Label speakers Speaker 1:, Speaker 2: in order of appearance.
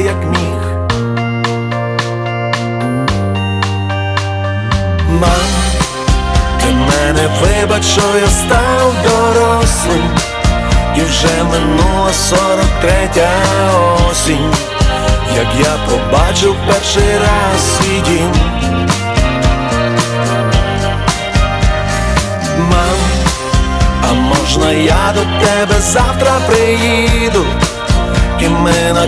Speaker 1: як міг. Мам, ти мене вибач, що я став дорослим. І вже минула сорок третя осінь. Як я побачив перший раз свій дім. А можна я до тебе завтра приїду, і ми на